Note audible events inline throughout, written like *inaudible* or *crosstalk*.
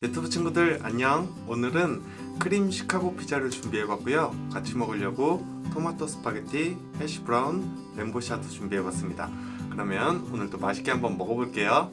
유튜브 친구들 안녕. 오늘은 크림 시카고 피자를 준비해봤고요. 같이 먹으려고 토마토 스파게티, 해시 브라운, 램보샤도 준비해봤습니다. 그러면 오늘도 맛있게 한번 먹어볼게요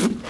you *laughs*